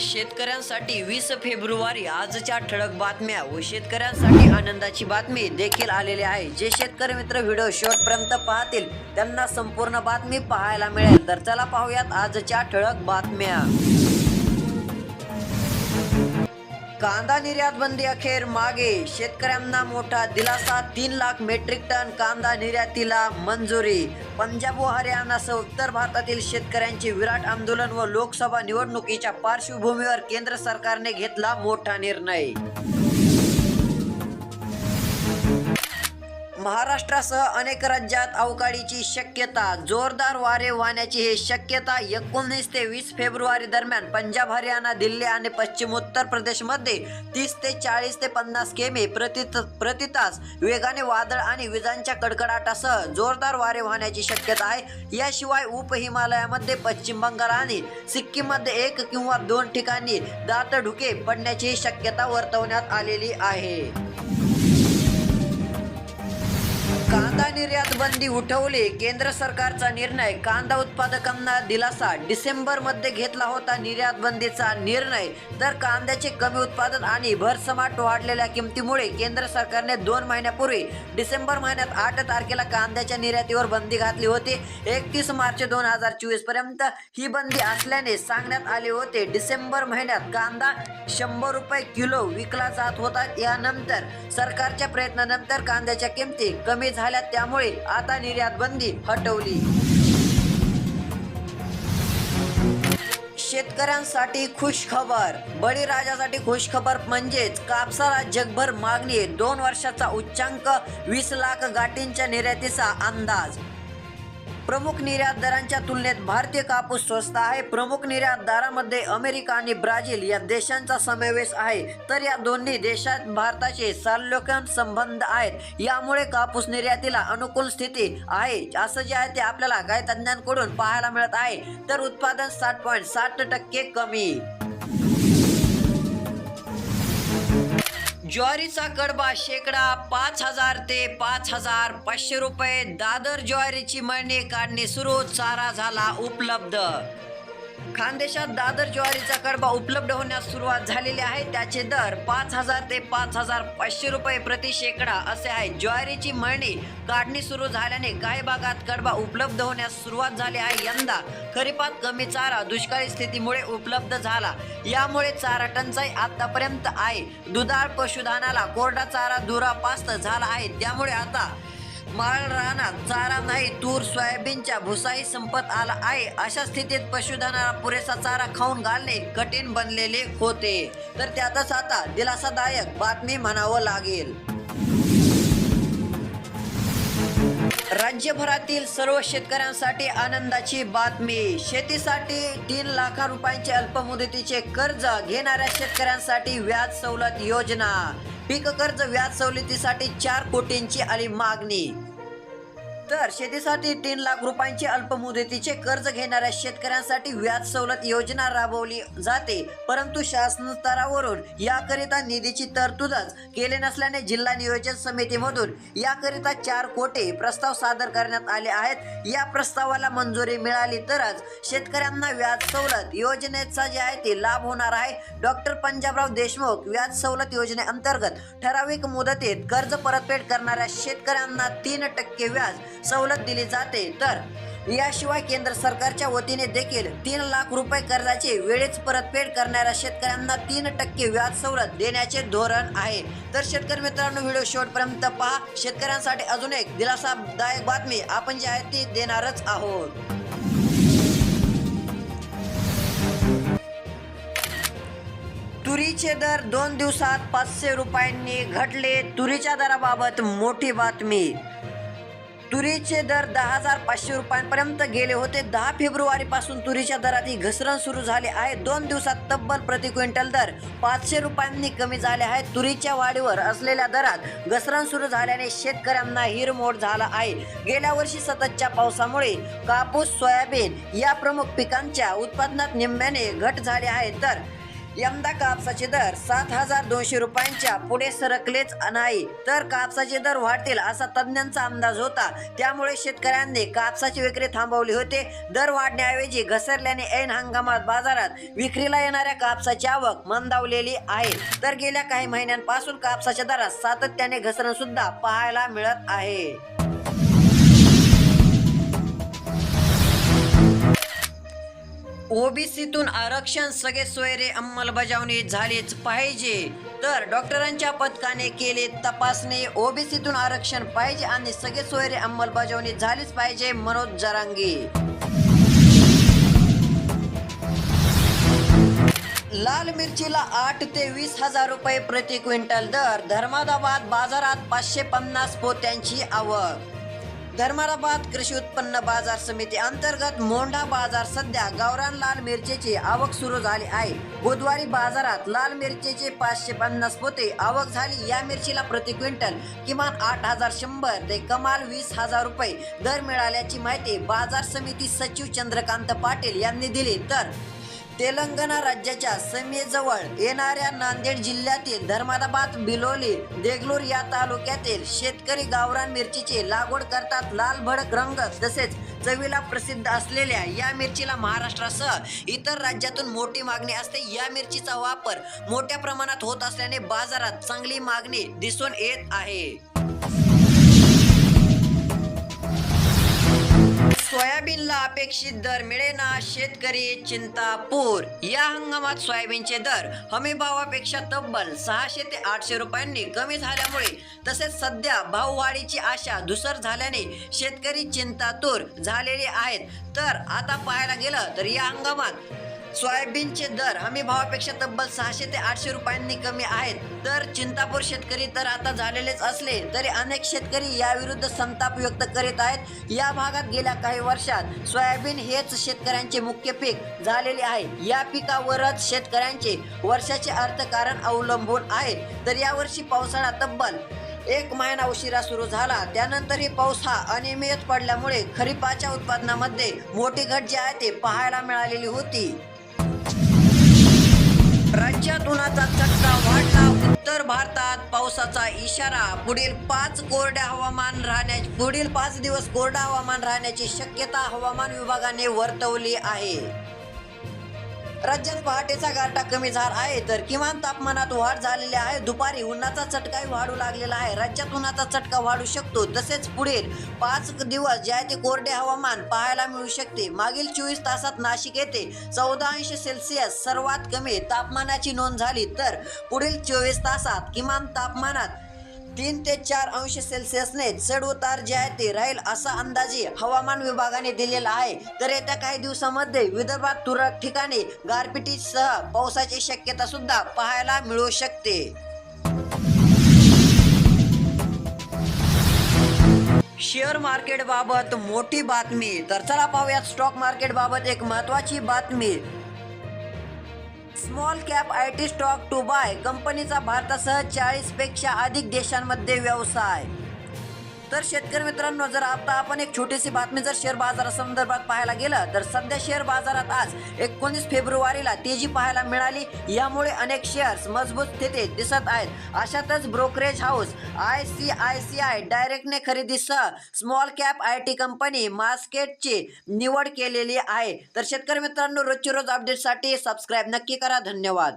शेतकऱ्यांसाठी वीस फेब्रुवारी आजच्या ठळक बातम्या व शेतकऱ्यांसाठी आनंदाची बातमी देखील आलेली आहे. जे शेतकरी मित्र व्हिडिओ शेवटपर्यंत पाहतील त्यांना संपूर्ण बातमी पाहायला मिळेल. तर चला पाहूयात आजच्या ठळक बातम्या. कांदा निर्यात बंदी अखेर मागे. शेतकऱ्यांना मोठा दिलासा तीन लाख मेट्रिक टन कांदा निर्यातीला मंजुरी. पंजाब व हरियाणासह उत्तर भारतातील शेतकऱ्यांचे विराट आंदोलन व लोकसभा निवडणुकीच्या पार्श्वभूमीवर केंद्र सरकारने घेतला मोठा निर्णय. महाराष्ट्रासह अनेक राज्यात अवकाळीची शक्यता जोरदार वारे वाहण्याची ही शक्यता एकोणीस ते वीस फेब्रुवारी दरम्यान पंजाब हरियाणा दिल्ली आणि पश्चिम उत्तर प्रदेशमध्ये तीस ते चाळीस ते पन्नास केमी प्रति प्रति तास वेगाने वादळ आणि विजांच्या कडकडाटासह जोरदार वारे वाहण्याची शक्यता आहे. याशिवाय उप हिमालयामध्ये पश्चिम बंगाल आणि सिक्कीममध्ये एक किंवा दोन ठिकाणी दातडुके पडण्याची शक्यता वर्तवण्यात आलेली आहे. निर्यात बंदी उठवली. केंद्र सरकारचा निर्णय कांदा उत्पादकांना दिलासा डिसेंबरमध्ये घेतला होता निर्यात बंदीचा निर्णय. तर कांद्याचे कमी उत्पादन आणि भरसमाट वाढलेल्या किमतीमुळे केंद्र सरकारने दोन महिन्यापूर्वी डिसेंबर महिन्यात आठ तारखेला कांद्याच्या निर्यातीवर बंदी घातली होती. एकतीस मार्च दोन हजार चोवीसपर्यंत ही बंदी असल्याने सांगण्यात आले होते. डिसेंबर महिन्यात कांदा शंभर रुपये किलो विकला जात होता. यानंतर सरकारच्या प्रयत्नानंतर कांद्याच्या किमती कमी झाल्या. त्यामुळे आता निर्यात बंदी हटवली. शेतकऱ्यांसाठी खुश खबर बळीराजासाठी खुश खबर म्हणजेच कापसाला जगभर मागणी दोन वर्षाचा उच्चांक वीस लाख गाठींच्या निर्यातीचा अंदाज. प्रमुख निर्यातदारांच्या तुलनेत भारतीय कापूस स्वस्त आहे. प्रमुख निर्यातदारामध्ये अमेरिका आणि ब्राझील या देशांचा समावेश आहे. तर या दोन्ही देशात भारताचे साल्योकन संबंध आहेत. यामुळे कापूस निर्यातीला अनुकूल स्थिती आहे. असं जे आहे ते आपल्याला काही तज्ज्ञांकडून पाहायला मिळत आहे. तर उत्पादन साठ पॉईंट साठ टक्के कमी. ज्वारीचा कडबा शेकडा पाच हजार ते पाच हजार पाचशे रुपये. दादर ज्वारीची मळणी काढणी सुरू. चारा झाला उपलब्ध. खानदेशात दादर ज्वारीचा कडबा उपलब्ध होण्यास सुरुवात झालेली आहे. त्याचे दर पाच हजार ते पाच हजार पाचशे रुपये प्रति शेकडा असे आहे. ज्वारीची मळणी काढणी सुरू झाल्याने काही भागात कडबा उपलब्ध होण्यास सुरुवात झाली आहे. यंदा खरीपात कमी चारा दुष्काळी स्थितीमुळे उपलब्ध झाला. यामुळे चारा टंचाई आतापर्यंत आहे. दुधाळ पशुधनाला कोरडा चारा दुरापास्त झाला आहे. त्यामुळे आता माळ राहणार चारा नाही तूर सोयाबीनच्या भुसाही संपत आला आहे. अशा स्थितीत पशुधनाला पुरेसा चारा खाऊन घालणे कठीण बनलेले होते. तर त्यातच आता दिलासादायक बातमी म्हणावं लागेल. राज्यभरातील सर्व शेतकऱ्यांसाठी आनंदाची बातमी. शेतीसाठी तीन लाखा रुपयांचे अल्पमुदतीचे कर्ज घेणाऱ्या शेतकऱ्यांसाठी व्याज सवलत योजना. पीक कर्ज व्याज सवलतीसाठी चार कोटींची आली मागणी. तर शेतीसाठी तीन लाख रुपयांचे अल्पमुदतीचे कर्ज घेणाऱ्या शेतकऱ्यांसाठी व्याज सवलत योजना राबवली जाते. परंतु शासन स्तरावरून याकरिता निधीची तरतूदच केले नसल्याने जिल्हा नियोजन समितीमधून याकरिता चार कोटी प्रस्ताव सादर करण्यात आले आहेत. या प्रस्तावाला मंजुरी मिळाली तरच शेतकऱ्यांना व्याज सवलत योजनेचा जे आहे ते लाभ होणार आहे. डॉक्टर पंजाबराव देशमुख व्याज सवलत योजनेअंतर्गत ठराविक मुदतीत कर्ज परतफेड करणाऱ्या शेतकऱ्यांना तीन टक्के व्याज सवलत दिली जाते. तर याशिवाय केंद्र सरकारच्या वतीने देखील तीन लाख रुपये कर्जाची वेळेच परतफेड करणाऱ्या शेतकऱ्यांना तीन टक्के व्याज सवलत देण्याचे धोरण आहे. तर शेतकरी मित्रांनो व्हिडिओ शेवटपर्यंत पहा. शेतकऱ्यांसाठी अजून एक दिलासादायक बातमी आपण जी आहे ती देणारच आहोत. तुरीचे दर दोन दिवसात पाचशे रुपयांनी घटले. तुरीच्या दराबाबत मोठी बातमी. तुरीचे दर दहा हजार पाचशे रुपयांपर्यंत गेले होते. दहा फेब्रुवारी पासून तुरीच्या दरात ही घसरण सुरू झाली आहे. दोन दिवसात तब्बल प्रति क्विंटल दर पाचशे रुपयांनी कमी झाले आहेत तुरीच्या वाढीवर असलेल्या दरात घसरण सुरू झाल्याने शेतकऱ्यांना हिरमोड झाला आहे. गेल्या वर्षी सततच्या पावसामुळे कापूस सोयाबीन या प्रमुख पिकांच्या उत्पादनात निम्म्याने घट झाली आहे. तर यंदा कापसाचे दर सात हजार दोनशे रुपयांच्या पुढे सरकलेच नाही. तर कापसाचे दर वाढतील असा तज्ज्ञांचा अंदाज होता. त्यामुळे शेतकऱ्यांनी कापसाची विक्री थांबवली होते. दर वाढण्याऐवजी घसरल्याने ऐन हंगामात बाजारात विक्रीला येणाऱ्या कापसाची आवक मंदावलेली आहे. तर गेल्या काही महिन्यांपासून कापसाच्या दरात सातत्याने घसरण सुद्धा पाहायला मिळत आहे. ओबीसीतून आरक्षण सगळे सोयरे अंमलबजावणी झालीच पाहिजे. तर डॉक्टरांच्या पथकाने केले तपासणी ओबीसीतून आरक्षण पाहिजे आणि सगळे सोयरे अंमलबजावणी झालीच पाहिजे मनोज जरांगी. लाल मिरचीला आठ ते वीस हजार रुपये प्रति क्विंटल दर धर्मादाबाद बाजारात पाचशे पन्नास पोत्यांची आवक. धर्माराबाद कृषी उत्पन्न बाजार समिती अंतर्गत मोंढा बाजार सध्या गावरान लाल मिरचीची आवक सुरू झाली आहे. बुधवारी बाजारात लाल मिरचीचे पाचशे पन्नास पोते आवक झाली. या मिरचीला प्रति क्विंटल किमान आठ हजार शंभर ते कमाल वीस हजार रुपये दर मिळाल्याची माहिती बाजार समिती सचिव चंद्रकांत पाटील यांनी दिली. तर तेलंगणा राज्याच्या सीमेजवळ येणाऱ्या नांदेड जिल्ह्यातील धर्मादाबाद बिलोली देगलूर या तालुक्यातील शेतकरी गावरान मिरचीची लागवड करतात लाल भडक रंग तसेच चवीला प्रसिद्ध असलेल्या या मिरचीला महाराष्ट्रासह इतर राज्यातून मोठी मागणी असते. या मिरचीचा वापर मोठ्या प्रमाणात होत असल्याने बाजारात चांगली मागणी दिसून येत आहे. सोयाबीनला अपेक्षित दर मिळेना शेतकरी चिंतापूर. या हंगामात सोयाबीनचे दर हमी भावापेक्षा तब्बल सहाशे ते आठशे रुपयांनी कमी झाल्यामुळे तसेच सध्या भाववाढीची आशा धुसर झाल्याने शेतकरी चिंतातूर झालेले आहेत. तर आता पाहायला गेलं तर या हंगामात सोयाबीनचे दर हमी भावापेक्षा तब्बल सहाशे ते आठशे रुपयांनी कमी आहेत. तर चिंतापूर शेतकरी तर आता झालेलेच असले तरी अनेक शेतकरी याविरुद्ध संताप व्यक्त करीत आहेत. या भागात गेल्या काही वर्षात सोयाबीन हेच शेतकऱ्यांचे मुख्य पीक झालेले आहे. या पिकावरच शेतकऱ्यांचे वर्षाचे अर्थकारण अवलंबून आहे. तर यावर्षी पावसाळा तब्बल एक महिना उशिरा सुरू झाला. त्यानंतरही पाऊस हा अनियमित पडल्यामुळे खरीपाच्या उत्पादनामध्ये मोठी घट जी आहे ते पाहायला मिळालेली होती. राज्यात उन्हाचा चटका वाढला. उत्तर भारतात पावसाचा इशारा. पुढील पाच कोरड्या हवामान राहण्या पुढील पाच दिवस कोरडा हवामान राहण्याची शक्यता हवामान विभागाने वर्तवली आहे. राज्यात पहाटेचा गारठा कमी झाला आहे तर किमान तापमानात वाढ झालेली आहे. दुपारी उन्हाचा चटकाही वाढू लागलेला आहे. राज्यात उन्हाचा चटका वाढू शकतो तसेच पुढील पाच दिवस जे आहे ते कोरडे हवामान पाहायला मिळू शकते. मागील चोवीस तासात नाशिक येथे चौदा अंश सेल्सिअस सर्वात कमी तापमानाची नोंद झाली तर पुढील चोवीस तासात किमान तापमानात तीन ते चार अंश सेल्सिअसने चढ उतार जे आहे ते राहील असा अंदाजे हवामान विभागाने दिलेला आहे. तर येत्या काही दिवसामध्ये विदर्भात तुरळक ठिकाणी गारपिटीसह पावसाची शक्यता सुद्धा पाहायला मिळू शकते. शेअर मार्केट बाबत मोठी बातमी. तर चला पाहूयात स्टॉक मार्केट बाबत एक महत्वाची बातमी. Small cap I T stock to buy कंपनीचा भारतासह चाळीसपेक्षा अधिक देशांमध्ये व्यवसाय. तर शेतकरी मित्रांनो जर आता आपण एक छोटीशी बातमी जर शेअर बाजारासंदर्भात पाहायला गेलं तर सध्या शेअर बाजारात आज एकोणीस फेब्रुवारीला तेजी पाहायला मिळाली. यामुळे अनेक शेअर्स मजबूत स्थितीत दिसत आहेत. अशातच brokerage house I C I C I डायरेक्टने खरेदीसह small cap I T company मास्केटची निवड केलेली आहे. तर शेतकरी मित्रांनो रोजची रोज अपडेटसाठी सबस्क्राईब नक्की करा. धन्यवाद.